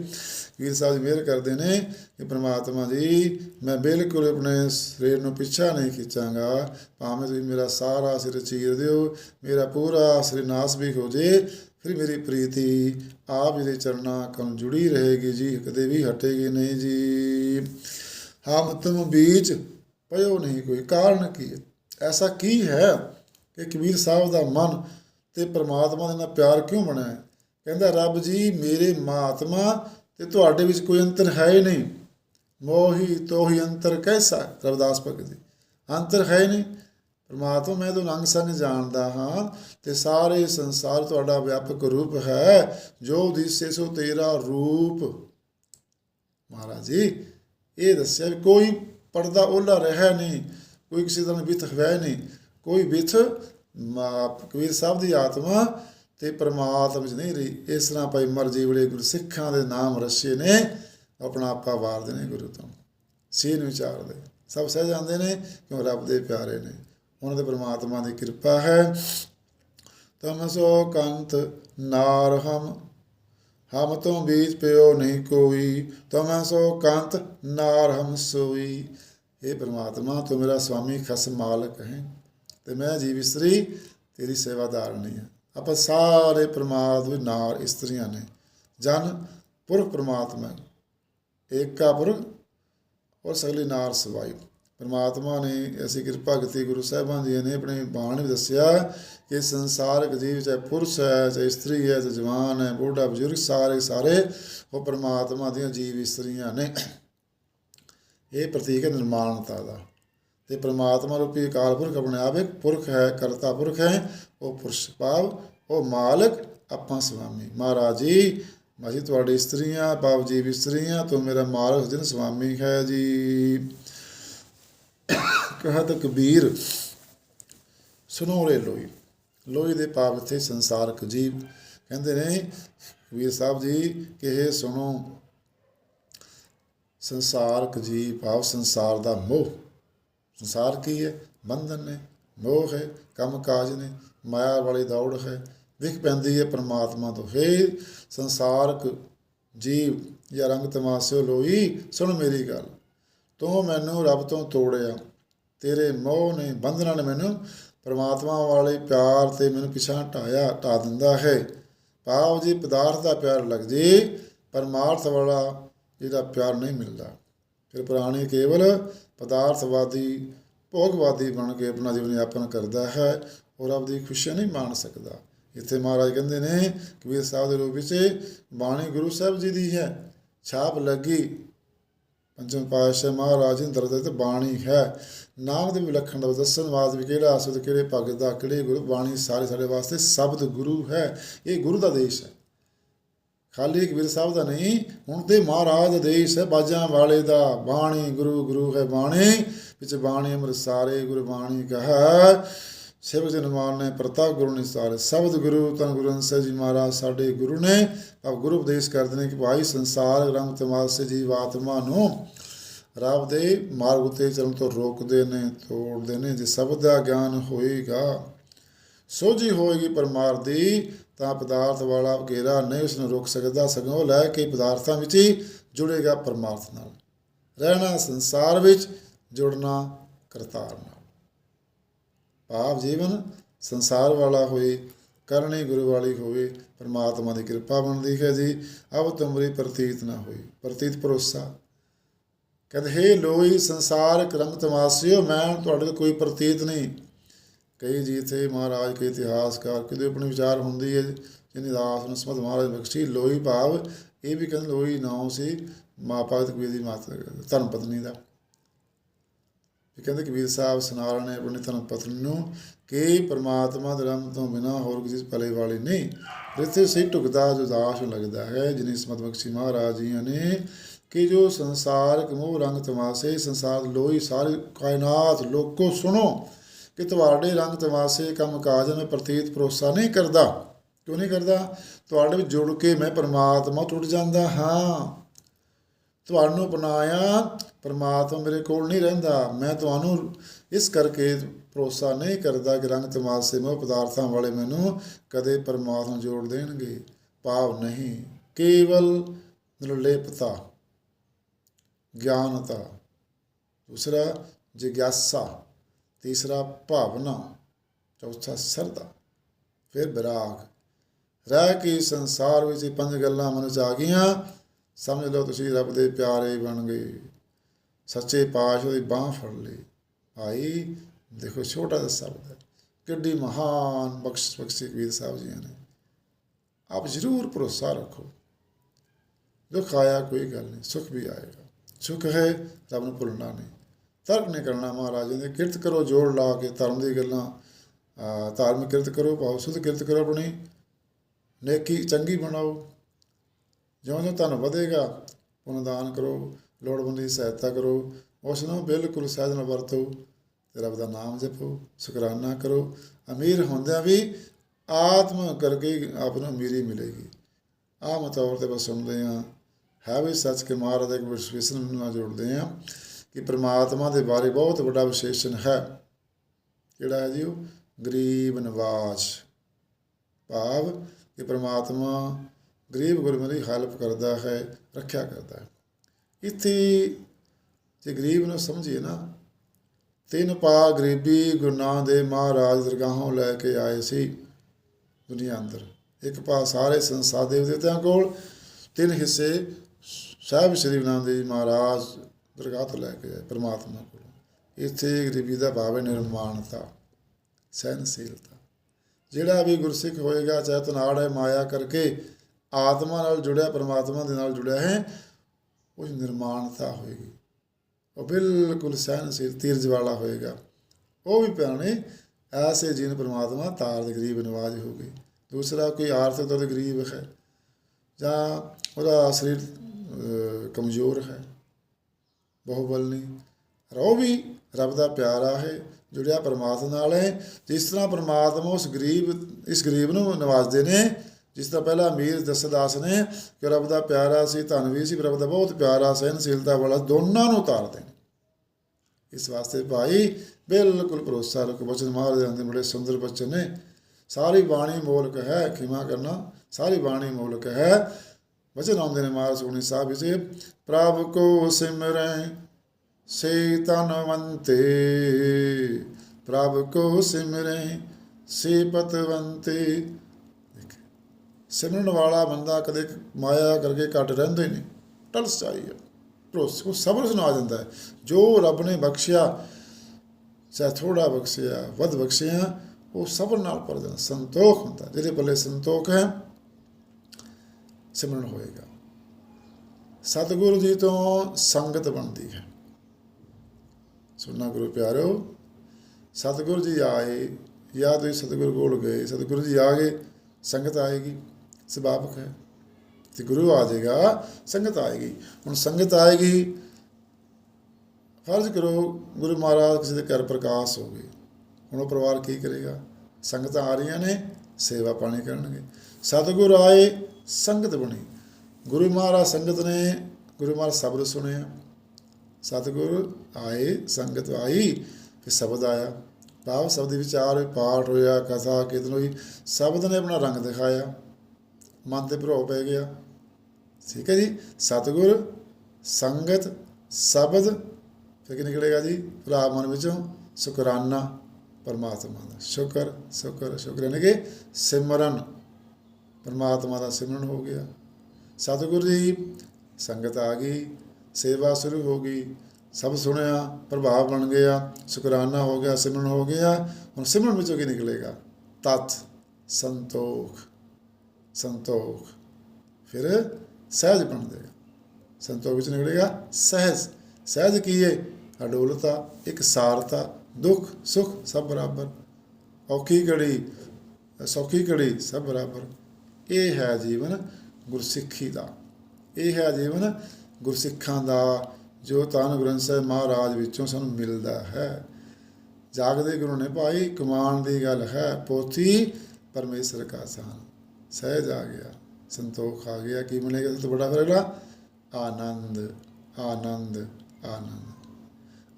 ਵੀਰ ਸਾਹਿਬ ਜੀ ਮਿਹਰ ਕਰਦੇ ਨੇ ਕਿ ਪ੍ਰਮਾਤਮਾ ਜੀ, ਮੈਂ ਬਿਲਕੁਲ ਆਪਣੇ ਸਰੀਰ ਨੂੰ ਪਿੱਛਾ ਨਹੀਂ ਖਿੱਚਾਂਗਾ। ਭਾਵੇਂ ਤੁਸੀਂ ਮੇਰਾ ਸਾਰਾ ਸਿਰ ਚੀਰ ਦਿਓ, ਮੇਰਾ ਪੂਰਾ ਸਰੀਰ ਨਾਸ ਵੀ ਹੋ ਜੇ ਫਿਰ ਮੇਰੀ ਪ੍ਰੀਤੀ, ਆਪ ਜੀ ਦੇ ਚਰਨਾਂ ਕੋਲ ਜੁੜੀ ਰਹੇਗੀ ਜੀ ਕਦੇ ਵੀ ਹਟੇਗੀ ਨਹੀਂ ਜੀ। ਹਮ ਤੁਮ ਬੀਚ ਪਇਓ ਨਹੀਂ ਕੋਈ ਕਾਰਨ ਕੀ? ਹੈ ਐਸਾ ਕੀ ਹੈ ਕਿ ਕਬੀਰ ਸਾਹਿਬ ਦਾ ਮਨ ਤੇ ਪ੍ਰਮਾਤਮਾ ਦੇ ਨਾਲ ਪਿਆਰ ਕਿਉਂ ਬਣਿਆ? ਹੈ ਕਹਿੰਦਾ, ਰੱਬ ਜੀ, ਮੇਰੇ ਮਾਤਮਾ ਤੇ ਤੁਹਾਡੇ ਵਿੱਚ ਕੋਈ ਅੰਤਰ ਹੈ ਹੀ ਨਹੀਂ। ਮੋਹੀ ਤੋਹੀ ਅੰਤਰ ਕੈਸਾ? ਰਵਦਾਸ ਭਗਤ ਜੀ, ਅੰਤਰ ਹੈ ਹੀ ਨਹੀਂ। ਪਰਮਾਤਮਾ, ਮੈਂ ਤਾਂ ਅੰਗ ਸੰਗ ਜਾਣਦਾ ਹਾਂ ਤੇ ਸਾਰੇ ਸੰਸਾਰ ਤੁਹਾਡਾ ਵਿਆਪਕ ਰੂਪ ਹੈ, ਜੋ ਦਿਸੇ ਸੋ ਤੇਰਾ ਰੂਪ। ਮਹਾਰਾਜ ਜੀ, ਇਹ ਦੱਸਿਆ ਵੀ ਕੋਈ ਪਰਦਾ ਉਹਲਾ ਰਿਹਾ ਨਹੀਂ, ਕੋਈ ਕਿਸੇ ਤਰ੍ਹਾਂ ਦੀ ਵਿਥ ਹੈ ਨਹੀਂ, ਕੋਈ ਵਿਥ ਮਾ- ਕਬੀਰ ਸਾਹਿਬ ਦੀ ਆਤਮਾ ਤੇ ਪਰਮਾਤਮਾ ਵਿੱਚ ਨਹੀਂ ਰਹੀ। ਇਸ ਤਰ੍ਹਾਂ ਭਾਈ ਮਰਜ਼ੀ ਵੇਲੇ ਗੁਰਸਿੱਖਾਂ ਦੇ ਨਾਮ ਰਸੇ ਨੇ, ਆਪਣਾ ਆਪਾ ਵਾਰਦੇ ਨੇ ਗੁਰੂ ਤੋਂ। ਸੀਨ ਵਿਚਾਰਦੇ। ਸਭ ਸਹਿ ਜਾਂਦੇ ਨੇ, ਕਿਉਂ ਰੱਬ ਦੇ ਪਿਆਰੇ ਨੇ? ਉਹਨਾਂ ਦੇ ਪ੍ਰਮਾਤਮਾ ਦੀ ਕਿਰਪਾ ਹੈ। ਤਮਸੋ ਕੰਤ ਨਾਰ ਹਮ ਹਮ ਤੋਂ ਬੀਜ ਪਿਓ ਨਹੀਂ ਕੋਈ। ਤਮਸੋ ਕੰਤ ਨਾਰ ਹਮ ਸੋਈ। ਇਹ ਪ੍ਰਮਾਤਮਾ, ਤੂੰ ਮੇਰਾ ਸਵਾਮੀ ਖਸਮ ਮਾਲਕ ਹੈ ਤੇ ਮੈਂ ਜੀਵ ਇਸਤਰੀ, ਤੇਰੀ ਸੇਵਾਦਾਰਨੀ ਹਾਂ। ਆਪਾਂ ਸਾਰੇ ਪ੍ਰਮਾਤਮਾ ਨਾਰ ਇਸਤਰੀਆਂ ਨੇ। ਜਨ ਪੁਰਖ ਪ੍ਰਮਾਤਮਾ ਏਕਾ ਪੁਰਖ ਔਰ ਸਗਲੀ ਨਾਰ ਸਵਾਈ ਪਰਮਾਤਮਾ ਨੇ ਅਸੀਂ ਕਿਰਪਾ ਕੀਤੀ, ਗੁਰੂ ਸਾਹਿਬਾਨ ਜੀ ਨੇ ਆਪਣੇ ਬਾਣ ਵਿੱਚ ਦੱਸਿਆ ਕਿ ਸੰਸਾਰਕ ਜੀਵ ਚਾਹੇ ਪੁਰਸ਼ ਹੈ, ਚਾਹੇ ਇਸਤਰੀ ਹੈ, ਚਾਹੇ ਜਵਾਨ ਹੈ, ਬੁੱਢਾ, ਬਜ਼ੁਰਗ, ਸਾਰੇ ਸਾਰੇ ਉਹ ਪਰਮਾਤਮਾ ਦੀਆਂ ਜੀਵ ਇਸਤਰੀਆਂ ਨੇ। ਇਹ ਪ੍ਰਤੀਕ ਹੈ ਨਿਰਮਾਣਤਾ ਦਾ। ਤੇ ਪਰਮਾਤਮਾ ਰੂਪੀ ਅਕਾਲ ਪੁਰਖ ਆਪਣੇ ਆਪ ਇੱਕ ਪੁਰਖ ਹੈ, ਕਰਤਾ ਪੁਰਖ ਹੈ, ਉਹ ਪੁਰਸ਼ ਭਾਵ, ਉਹ ਮਾਲਕ ਆਪਾਂ ਸੁਆਮੀ ਮਹਾਰਾਜ ਜੀ ਮਾਜੀ ਤੁਹਾਡੀ ਇਸਤਰੀਆਂ ਬਾਪ ਜੀਵ ਵੀ ਇਸਤਰੀਆਂ, ਤੋਂ ਮੇਰਾ ਮਾਲਕ ਜਿਨ ਸੁਆਮੀ ਹੈ ਜੀ। ਕਹਤ ਕਬੀਰ ਸੁਨੋ ਰੇ ਲੋਈ। ਲੋਈ ਦੇ ਪਾਪ ਇੱਥੇ ਸੰਸਾਰਕ ਜੀਵ। ਕਹਿੰਦੇ ਨੇ ਕਬੀਰ ਸਾਹਿਬ ਜੀ, ਕਿ ਇਹ ਸੁਣੋ। ਸੰਸਾਰਕ ਜੀਵ, ਭਾਵ ਸੰਸਾਰ ਦਾ ਮੋਹ। ਸੰਸਾਰ ਕੀ ਹੈ? ਬੰਧਨ ਨੇ, ਮੋਹ ਹੈ, ਕੰਮ ਕਾਜ ਨੇ, ਮਾਇਆ ਵਾਲੀ ਦੌੜ ਹੈ। ਵਿਖ ਪੈਂਦੀ ਹੈ ਪਰਮਾਤਮਾ ਤੋਂ, ਹੈ ਸੰਸਾਰਕ ਜੀਵ ਜਾਂ ਰੰਗ ਤਮਾਸਿਓ ਲੋਈ, ਸੁਣ ਮੇਰੀ ਗੱਲ। ਤੂੰ ਮੈਨੂੰ ਰੱਬ ਤੋਂ ਤੋੜਿਆ। ਤੇਰੇ ਮੋਹ ਨੇ ਬੰਧਨਾਂ ਨੇ ਮੈਨੂੰ ਪਰਮਾਤਮਾ ਵਾਲੇ ਪਿਆਰ ਤੇ ਮੈਨੂੰ ਪਿਛਾਂ ਢਾਇਆ ਹਟਾ ਦਿੰਦਾ ਹੈ। ਭਾਵ ਜੀ ਪਦਾਰਥ ਦਾ ਪਿਆਰ ਲੱਗ ਜੇ, ਪਰਮਾਰਥ ਵਾਲਾ ਜਿਹਦਾ ਪਿਆਰ ਨਹੀਂ ਮਿਲਦਾ। ਫਿਰ ਪ੍ਰਾਣੀ ਕੇਵਲ ਪਦਾਰਥਵਾਦੀ, ਭੋਗਵਾਦੀ ਬਣ ਕੇ ਆਪਣਾ ਜੀਵਨ ਯਾਪਨ ਕਰਦਾ ਹੈ ਔਰ ਆਪਦੀ ਖੁਸ਼ੀਆਂ ਨਹੀਂ ਮਾਣ ਸਕਦਾ। ਇੱਥੇ ਮਹਾਰਾਜ ਕਹਿੰਦੇ ਨੇ ਕਬੀਰ ਸਾਹਿਬ ਦੇ ਰੂਪ ਵਿੱਚ ਬਾਣੀ ਗੁਰੂ ਸਾਹਿਬ ਜੀ ਦੀ ਹੈ। ਛਾਪ ਲੱਗੀ। ਪੰਜਮ ਪਾਤਸ਼ਾਹ ਮਹਾਰਾਜ ਜੀ ਦਰਦ ਤੇ ਬਾਣੀ ਹੈ। ਨਾਮ ਦੇ ਵਿਲੱਖਣ ਦਾ ਦੱਸਣ ਵਾਸਤੇ ਵੀ ਕਿਹੜਾ ਅਸਦ ਕਿਹੜੇ ਭਗਤ ਦਾ, ਕਿਹੜੇ ਗੁਰੂ, ਬਾਣੀ ਸਾਰੇ ਸਾਡੇ ਵਾਸਤੇ ਸ਼ਬਦ ਗੁਰੂ ਹੈ। ਇਹ ਗੁਰੂ ਦਾ ਦੇਸ਼ ਹੈ। ਖਾਲੀ ਇੱਕ ਵੀਰ ਸਾਹਿਬ ਦਾ ਨਹੀਂ, ਹੁਣ ਤੇ ਮਹਾਰਾਜ ਦੇਸ਼ ਹੈ ਬਾਜਾਂ ਵਾਲੇ ਦਾ। ਬਾਣੀ ਗੁਰੂ ਗੁਰੂ ਹੈ ਬਾਣੀ, ਵਿੱਚ ਬਾਣੀ ਅੰਮ੍ਰਿਤ ਸਾਰੇ ਗੁਰਬਾਣੀ ਕਹਾ। ਸੇਵਕ ਜਨ ਮਾਨ ਨੇ ਪ੍ਰਤਾਪ ਗੁਰੂ ਨੇ ਸਾਰੇ। ਸ਼ਬਦ ਗੁਰੂ, ਤਨ ਗੁਰੂ ਅੰਸਰ ਜੀ ਮਹਾਰਾਜ ਸਾਡੇ ਗੁਰੂ ਨੇ। ਆਪ ਗੁਰੂ ਉਪਦੇਸ਼ ਕਰਦੇ ਨੇ ਕਿ ਭਾਈ ਸੰਸਾਰ ਰੰਗ ਤਮਾਸੇ ਜੀਵ ਆਤਮਾ ਨੂੰ ਰੱਬ ਦੇ ਮਾਰਗ ਉਤੇ ਚੱਲਣ ਤੋਂ ਰੋਕਦੇ ਨੇ, ਤੋੜਦੇ ਨੇ, ਜੇ ਸ਼ਬਦ ਦਾ ਗਿਆਨ ਹੋਏਗਾ, ਸੋਝੀ ਹੋਏਗੀ ਪਰਮਾਰ ਦੀ, ਤਾਂ ਪਦਾਰਥ ਵਾਲਾ ਘੇਰਾ ਨਹੀਂ ਉਸ ਨੂੰ ਰੋਕ ਸਕਦਾ, ਸਗੋਂ ਲੈ ਕੇ ਪਦਾਰਥਾਂ ਵਿੱਚ ਹੀ ਜੁੜੇਗਾ ਪਰਮਾਰਥ ਨਾਲ। ਰਹਿਣਾ ਸੰਸਾਰ ਵਿੱਚ, ਜੁੜਨਾ ਕਰਤਾਰ ਨਾਲ। ਭਾਵ ਜੀਵਨ ਸੰਸਾਰ ਵਾਲਾ ਹੋਏ, ਕਰਨੀ ਗੁਰੂ ਵਾਲੀ ਹੋਵੇ, ਪਰਮਾਤਮਾ ਦੀ ਕਿਰਪਾ ਬਣਦੀ ਹੈ ਜੀ। ਅਬ ਤੁਮਰੀ ਪ੍ਰਤੀਤ ਨਾ ਹੋਈ ਪ੍ਰਤੀਤ ਭਰੋਸਾ। ਕਹਿੰਦੇ, ਹੇ ਲੋਈ ਸੰਸਾਰ ਰੰਗ ਤਮਾਸਿਓ, ਮੈਂ ਤੁਹਾਡੇ ਕੋਲ ਕੋਈ ਪ੍ਰਤੀਤ ਨਹੀਂ। ਕਈ ਜੀ ਇੱਥੇ ਮਹਾਰਾਜ ਕੇ ਇਤਿਹਾਸਕਾਰ, ਕਿਤੇ ਆਪਣੇ ਵਿਚਾਰ ਹੁੰਦੀ ਹੈ ਜਿਹਨੇ ਦਾਸ ਨੂੰ ਸਮਝ ਮਹਾਰਾਜ ਬਖਸ਼ੀ ਲੋਈ ਭਾਵ, ਇਹ ਵੀ ਕਹਿੰਦੇ ਲੋਈ ਨਾਮ ਸੀ ਮਾਂ ਭਗਤ ਕਬੀਰ ਦੀ ਮਾਤਾ ਧਰਮ ਪਤਨੀ ਦਾ। ਇਹ ਕਹਿੰਦੇ ਕਬੀਰ ਸਾਹਿਬ ਸੁਨਾਰ ਨੇ ਆਪਣੀ ਧਰਮ ਪਤਨੀ ਨੂੰ ਕਿ ਪਰਮਾਤਮਾ ਦੇ ਰੰਗ ਤੋਂ ਬਿਨਾ ਹੋਰ ਕਿਸੇ ਭਲੇ ਵਾਲੀ ਨਹੀਂ। ਰਿਤੇ ਸਹੀ ਟੁਕਦਾ ਜੋ ਦਾਸ ਲੱਗਦਾ ਹੈ, ਜਿਨੀ ਸਮਤ ਬਖਸ਼ੀ ਮਹਾਰਾਜ ਜੀ ਨੇ ਕਿ ਜੋ ਸੰਸਾਰ ਮੋਹ ਰੰਗ ਤਮਾਸੇ, ਸੰਸਾਰ ਲੋਈ ਸਾਰੀ ਕਾਇਨਾਤ ਲੋਕੋ ਸੁਣੋ ਕਿ ਤੁਹਾਡੇ ਰੰਗ ਤਮਾਸੇ ਕੰਮ ਕਾਜ ਮੈਂ ਪ੍ਰਤੀਤ ਭਰੋਸਾ ਨਹੀਂ ਕਰਦਾ। ਕਿਉਂ ਨਹੀਂ ਕਰਦਾ? ਤੁਹਾਡੇ ਵਿੱਚ ਜੁੜ ਕੇ ਮੈਂ ਪਰਮਾਤਮਾ ਟੁੱਟ ਜਾਂਦਾ ਹਾਂ। ਤੁਹਾਨੂੰ ਬਣਾਇਆ ਪਰਮਾਤਮਾ ਮੇਰੇ ਕੋਲ ਨਹੀਂ ਰਹਿੰਦਾ। ਮੈਂ ਤੁਹਾਨੂੰ ਇਸ ਕਰਕੇ ਭਰੋਸਾ ਨਹੀਂ ਕਰਦਾ ਕਿ ਰੰਗ ਤਮਾਸੇ ਮੋਹ ਪਦਾਰਥਾਂ ਵਾਲੇ ਮੈਨੂੰ ਕਦੇ ਪਰਮਾਤਮਾ ਜੋੜ ਦੇਣਗੇ। ਭਾਵ ਨਹੀਂ, ਕੇਵਲ ਨਿਰਲੇਪਤਾ। ਗਿਆਨਤਾ। ਦੂਸਰਾ, ਜਿਗਿਆਸਾ। ਤੀਸਰਾ, ਭਾਵਨਾ। ਚੌਥਾ, ਸਰਦਾ। ਫਿਰ ਵਿਰਾਗ। ਰਹਿ ਕੇ ਸੰਸਾਰ ਵਿੱਚ ਇਹ ਪੰਜ ਗੱਲਾਂ ਮਨ ਚ ਆ ਗਈਆਂ। ਸਮਝ ਲਓ ਤੁਸੀਂ ਰੱਬ ਦੇ ਪਿਆਰੇ ਬਣ ਗਏ। ਸੱਚੇ ਪਾਤਸ਼ਾਹ ਦੀ ਬਾਹ ਫੜ ਲਈ। ਭਾਈ, ਦੇਖੋ ਛੋਟਾ ਜਿਹਾ ਸ਼ਬਦ ਹੈ। ਕਿੱਡੀ ਮਹਾਨ ਬਖਸ਼ ਬਖਸ਼ੀ ਕਬੀਰ ਸਾਹਿਬ ਜੀ ਨੇ। ਆਪ ਜ਼ਰੂਰ ਭਰੋਸਾ ਰੱਖੋ। ਦੁੱਖ ਆਇਆ, ਕੋਈ ਗੱਲ ਨਹੀਂ। ਸੁੱਖ ਵੀ ਆਏਗਾ। ਸੁੱਖ ਹੈ ਰੱਬ ਨੂੰ ਭੁੱਲਣਾ ਨਹੀਂ। ਤਰਕ ਨਹੀਂ ਕਰਨਾ ਮਹਾਰਾਜ ਨੇ ਕਿਰਤ ਕਰੋ, ਜੋੜ ਲਾ ਕੇ ਧਰਮ ਦੀ ਗੱਲਾਂ ਧਾਰਮਿਕ ਕਿਰਤ ਕਰੋ, ਭਾਵ ਸੁਧ ਕਿਰਤ ਕਰੋ ਆਪਣੀ। ਨੇਕੀ ਚੰਗੀ ਬਣਾਓ। ਜਿਉਂ ਜਿਉਂ ਤੁਹਾਨੂੰ ਵਧੇਗਾ, ਪੁੰਨਦਾਨ ਕਰੋ, ਲੋੜਵੰਦ ਦੀ ਸਹਾਇਤਾ ਕਰੋ ਉਸ ਨੂੰ ਬਿਲਕੁਲ ਸਹਿਜ ਨਾਲ ਵਰਤੋ। ਤੇ ਰੱਬ ਦਾ ਨਾਮ ਜਪੋ, ਸ਼ੁਕਰਾਨਾ ਕਰੋ। ਅਮੀਰ ਹੁੰਦਿਆਂ ਵੀ ਆਤਮ ਕਰਕੇ ਆਪ ਨੂੰ ਅਮੀਰੀ ਮਿਲੇਗੀ। ਆਮ ਤੌਰ ਤੇ ਬਸ ਸੁਣਦੇ ਹਾਂ ਹੈ ਵੀ ਸੱਚ ਕੇ ਮਹਾਰਾਜ ਦੇ ਵਿਸ਼ੇਸ਼ਣ ਨਾਲ ਜੋੜਦੇ ਹਾਂ ਕਿ ਪ੍ਰਮਾਤਮਾ ਦੇ ਬਾਰੇ ਬਹੁਤ ਵੱਡਾ ਵਿਸ਼ੇਸ਼ਣ ਹੈ। ਕਿਹੜਾ ਹੈ ਜੀ ਉਹ? ਗਰੀਬ ਨਿਵਾਜ ਭਾਵ ਕਿ ਪ੍ਰਮਾਤਮਾ ਗਰੀਬ ਗੁਰਬਾਂ ਦੀ ਹੈਲਪ ਕਰਦਾ ਹੈ, ਰੱਖਿਆ ਕਰਦਾ ਹੈ। ਇੱਥੇ ਜੇ ਗਰੀਬ ਨੂੰ ਸਮਝੀਏ ਨਾ, ਤਿੰਨ ਪਾ ਗਰੀਬੀ ਗੁਨਾਹ ਦੇ ਮਹਾਰਾਜ ਦਰਗਾਹੋਂ ਲੈ ਕੇ ਆਏ ਸੀ ਦੁਨੀਆ ਅੰਦਰ। ਇੱਕ ਪਾ ਸਾਰੇ ਸੰਸਾਰ ਦੇ ਦੇਵਤਿਆਂ ਕੋਲ, ਤਿੰਨ ਹਿੱਸੇ ਸਾਹਿਬ ਸ੍ਰੀ ਗੁਰੂ ਦੇਵ ਜੀ ਮਹਾਰਾਜ ਦਰਗਾਹ ਤੋਂ ਲੈ ਕੇ ਆਏ, ਪ੍ਰਮਾਤਮਾ ਕੋਲ। ਇੱਥੇ ਗਰੀਬੀ ਦਾ ਭਾਵ ਹੈ ਨਿਰਮਾਣਤਾ ਸਹਿਨਸ਼ੀਲਤਾ ਜਿਹੜਾ ਵੀ ਗੁਰਸਿੱਖ ਹੋਏਗਾ, ਚਾਹੇ ਤਨਾੜ ਹੈ, ਮਾਇਆ ਕਰਕੇ ਆਤਮਾ ਨਾਲ ਜੁੜਿਆ, ਪਰਮਾਤਮਾ ਦੇ ਨਾਲ ਜੁੜਿਆ ਹੈ, ਉਹ 'ਚ ਨਿਰਮਾਣਤਾ ਹੋਏਗੀ। ਉਹ ਬਿਲਕੁਲ ਸਹਿਨਸ਼ੀਲ ਤੀਰਜ ਵਾਲਾ ਹੋਏਗਾ। ਉਹ ਵੀ ਪਿਆਣੇ ਐਸੇ ਜੀਨ ਪਰਮਾਤਮਾ ਤਾਰ ਦੇ ਗਰੀਬ ਨਿਵਾਜ ਹੋ ਗਏ। ਦੂਸਰਾ ਕੋਈ ਆਰਥਿਕ ਤੌਰ ਤੇ ਗਰੀਬ ਹੈ, ਜਾਂ ਉਹਦਾ ਸਰੀਰ ਕਮਜ਼ੋਰ ਹੈ, ਬਹੁਬਲ ਨਹੀਂ। ਰਹੋ ਵੀ ਰੱਬ ਦਾ ਪਿਆਰਾ ਹੈ, ਜੁੜਿਆ ਪਰਮਾਤਮਾ ਨਾਲ ਹੈ। ਜਿਸ ਤਰ੍ਹਾਂ ਪਰਮਾਤਮਾ ਉਸ ਗਰੀਬ, ਇਸ ਗਰੀਬ ਨੂੰ ਨਵਾਜ਼ਦੇ ਨੇ, ਜਿਸ ਤਰ੍ਹਾਂ ਪਹਿਲਾਂ ਅਮੀਰ ਜਸਦਾਸ ਨੇ ਕਿ ਰੱਬ ਦਾ ਪਿਆਰਾ ਸੀ, ਧਨ ਵੀ ਸੀ ਰੱਬ ਦਾ ਬਹੁਤ ਪਿਆਰਾ ਸਹਿਨਸ਼ੀਲਤਾ ਵਾਲਾ ਦੋਨਾਂ ਨੂੰ ਉਤਾਰਦੇ ਨੇ। ਇਸ ਵਾਸਤੇ ਭਾਈ ਬਿਲਕੁਲ ਭਰੋਸਾ ਰੱਖੋ, ਬਚਨ ਮਹਾਰਾਜ ਦੇ ਬੜੇ ਸੁੰਦਰ ਬਚਨ ਨੇ। ਸਾਰੀ ਬਾਣੀ ਮੋਲਕ ਹੈ, ਖਿਮਾ ਕਰਨਾ, ਸਾਰੀ ਬਾਣੀ ਮੋਲਕ ਹੈ। ਵਚਨ ਆਉਂਦੇ ਨੇ ਮਹਾਰਾਜ ਸੁਣੀ ਸਾਹਿਬ ਵਿੱਚ ਪ੍ਰਭ ਕੋ ਸਿਮਰੈ, ਸੇ ਤਨਵੰਤੇ ਪ੍ਰਭ ਕੋ ਸਿਮਰੈ, ਸੇ ਪਤਵੰਤੇ ਸਿਮਰਨ ਵਾਲਾ ਬੰਦਾ ਕਦੇ ਮਾਇਆ ਕਰਕੇ ਘੱਟ ਰਹਿੰਦਾ ਹੀ ਨਹੀਂ ਟਲਸ ਚਾਹੀ ਹੈ ਭਰੋਸੇ, ਉਹ ਸਬਰ ਸੁਣਾ ਜਾਂਦਾ ਹੈ। ਜੋ ਰੱਬ ਨੇ ਬਖਸ਼ਿਆ, ਚਾਹੇ ਥੋੜਾ ਬਖਸ਼ਿਆ, ਵੱਧ ਬਖਸ਼ਿਆ, ਉਹ ਸਬਰ ਨਾਲ ਭਰ ਜਾਂਦਾ ਸੰਤੋਖ ਹੁੰਦਾ ਜਿਹਦੇ ਪੱਲੇ ਸੰਤੋਖ ਹੈ ਸਿਮਰਨ ਹੋਏਗਾ। ਸਤਿਗੁਰੂ ਜੀ ਤੋਂ ਸੰਗਤ ਬਣਦੀ ਹੈ। ਸੁਣਨਾ ਗੁਰੂ ਪਿਆਰਿਓ, ਸਤਿਗੁਰੂ ਜੀ ਆਏ, ਜਾਂ ਤੁਸੀਂ ਸਤਿਗੁਰੂ ਕੋਲ ਗਏ, ਸਤਿਗੁਰੂ ਜੀ ਆ ਗਏ, ਸੰਗਤ ਆਏਗੀ ਸੁਭਾਵਕ ਹੈ। ਤੇ ਗੁਰੂ ਆ ਜਾਏਗਾ, ਸੰਗਤ ਆਏਗੀ। ਹੁਣ ਸੰਗਤ ਆਏਗੀ, ਫਰਜ਼ ਕਰੋ ਗੁਰੂ ਮਹਾਰਾਜ ਕਿਸੇ ਦੇ ਘਰ ਪ੍ਰਕਾਸ਼ ਹੋ ਗਏ ਹੁਣ ਉਹ ਪਰਿਵਾਰ ਕੀ ਕਰੇਗਾ? ਸੰਗਤਾਂ ਆ ਰਹੀਆਂ ਨੇ, ਸੇਵਾ ਪਾਣੀ ਕਰਨਗੇ। ਸਤਿਗੁਰ ਆਏ ਸੰਗਤ ਬਣੀ। ਗੁਰੂ ਮਹਾਰਾਜ ਸੰਗਤ ਨੇ ਗੁਰੂ ਮਹਾਰਾਜ ਸ਼ਬਦ ਸੁਣਿਆ। ਸਤਿਗੁਰ ਆਏ ਸੰਗਤ ਆਈ ਫਿਰ ਸ਼ਬਦ ਆਇਆ। ਭਾਵ ਸ਼ਬਦ ਦੇ ਵਿਚਾਰ ਹੋਏ, ਪਾਠ ਹੋਇਆ ਕਥਾ ਕੀਰਤਨ ਹੋਈ ਸ਼ਬਦ ਨੇ ਆਪਣਾ ਰੰਗ ਦਿਖਾਇਆ। ਮਨ ਤੇ ਪ੍ਰਭਾਵ ਪੈ ਗਿਆ। ਠੀਕ ਹੈ ਜੀ? ਸਤਿਗੁਰ ਸੰਗਤ ਸ਼ਬਦ ਫਿਰ ਕੀ ਨਿਕਲੇਗਾ ਜੀ? ਭਰਾ ਮਨ ਵਿੱਚੋਂ ਸ਼ੁਕਰਾਨਾ ਪਰਮਾਤਮਾ ਦਾ। ਸ਼ੁਕਰ ਸ਼ੁਕਰ ਸ਼ੁਕਰ ਯਾਨੀ ਕਿ ਸਿਮਰਨ। ਪਰਮਾਤਮਾ ਦਾ ਸਿਮਰਨ ਹੋ ਗਿਆ। ਸਤਿਗੁਰੂ ਜੀ, ਸੰਗਤ ਆ ਗਈ, ਸੇਵਾ ਸ਼ੁਰੂ ਹੋ ਗਈ। ਸਭ ਸੁਣਿਆ, ਪ੍ਰਭਾਵ ਬਣ ਗਿਆ, ਸ਼ੁਕਰਾਨਾ ਹੋ ਗਿਆ, ਸਿਮਰਨ ਹੋ ਗਿਆ। ਹੁਣ ਸਿਮਰਨ ਵਿੱਚੋਂ ਕੀ ਨਿਕਲੇਗਾ? ਤਤ, ਸੰਤੋਖ ਸੰਤੋਖ। ਫਿਰ ਸਹਿਜ ਬਣ ਜਾਏਗਾ। ਸੰਤੋਖ ਵਿੱਚ ਨਿਕਲੇਗਾ ਸਹਿਜ। ਸਹਿਜ ਕੀ ਹੈ ਅਡੋਲਤਾ, ਇੱਕ ਸਾਰਤਾ, ਦੁੱਖ, ਸੁਖ ਸਭ ਬਰਾਬਰ। ਔਖੀ ਘੜੀ ਸੌਖੀ ਘੜੀ ਸਭ ਬਰਾਬਰ। ਇਹ ਹੈ ਜੀਵਨ ਗੁਰਸਿੱਖੀ ਦਾ। ਇਹ ਹੈ ਜੀਵਨ ਗੁਰਸਿੱਖਾਂ ਦਾ, ਜੋ ਧੰਨ ਗ੍ਰੰਥ ਸਾਹਿਬ ਮਹਾਰਾਜ ਵਿੱਚੋਂ ਸਾਨੂੰ ਮਿਲਦਾ ਹੈ। ਜਾਗਦੇ ਗੁਰੂ ਨੇ ਭਾਈ ਕਮਾਨ ਦੀ ਗੱਲ ਹੈ, ਪੋਥੀ ਪਰਮੇਸ਼ਰ ਕਾ ਸਾਨ ਸਹਿਜ ਆ ਗਿਆ, ਸੰਤੋਖ ਆ ਗਿਆ। ਕੀ ਮਿਲੇਗਾ ਸਭ ਤੋਂ ਬੜਾ ਫਿਰ ਅਗਲਾ ਆਨੰਦ ਆਨੰਦ ਆਨੰਦ।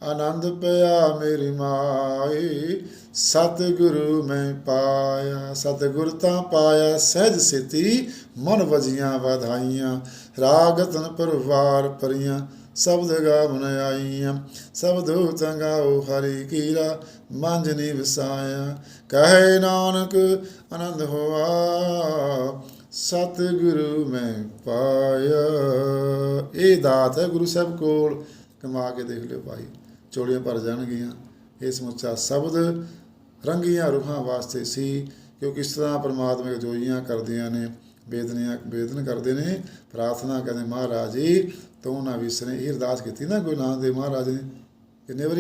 ਆਨੰਦ ਪਿਆ ਮੇਰੀ ਮਾਈ। ਸਤਿਗੁਰੂ ਮੈਂ ਪਾਇਆ, ਸਤਿਗੁਰ ਤਾਂ ਪਾਇਆ, ਸਹਿਜ ਸਿਤੀ ਮਨ ਵਜੀਆਂ ਵਧਾਈਆਂ। ਰਾਗਤਨ ਪਰਵਾਰ ਪਰੀਆਂ ਸ਼ਬਦ ਗਾਵਨ ਆਈਆਂ। ਸਬਦੋ ਤੰਗਾਓ ਹਰੀ ਕੀਰਾ ਮੰਜਨੀ ਵਸਾਇਆ। ਕਹੇ ਨਾਨਕ, ਆਨੰਦ ਹੋਆ, ਸਤਿਗੁਰੂ ਮੈਂ ਪਾਇਆ। ਇਹ ਦਾਤ ਹੈ ਗੁਰੂ ਸਾਹਿਬ ਕੋਲ। ਕਮਾ ਕੇ ਦੇਖ ਲਿਓ ਭਾਈ। ਚੋਲੀਆਂ ਭਰ ਜਾਣਗੀਆਂ। ਇਹ ਸਮੁੱਚਾ ਸ਼ਬਦ ਰੰਗੀਆਂ ਰੂਹਾਂ ਵਾਸਤੇ ਸੀ, ਕਿਉਂਕਿ ਇਸ ਤਰ੍ਹਾਂ ਪਰਮਾਤਮਾ ਜੋਈਆਂ ਕਰਦੀਆਂ ਨੇ ਬੇਦਨੀਆਂ ਬੇਦਨ ਕਰਦੇ ਨੇ, ਪ੍ਰਾਰਥਨਾ ਕਰਦੇ ਮਹਾਰਾਜ ਜੀ, ਤੂੰ ਨਾ ਵਿਸਰੇ ਇਹ ਅਰਦਾਸ ਕੀਤੀ ਨਾ ਗੁਰੂ ਨਾਨਕ ਦੇਵ ਮਹਾਰਾਜ ਨੇ। ਕਿੰਨੇ ਵਾਰੀ?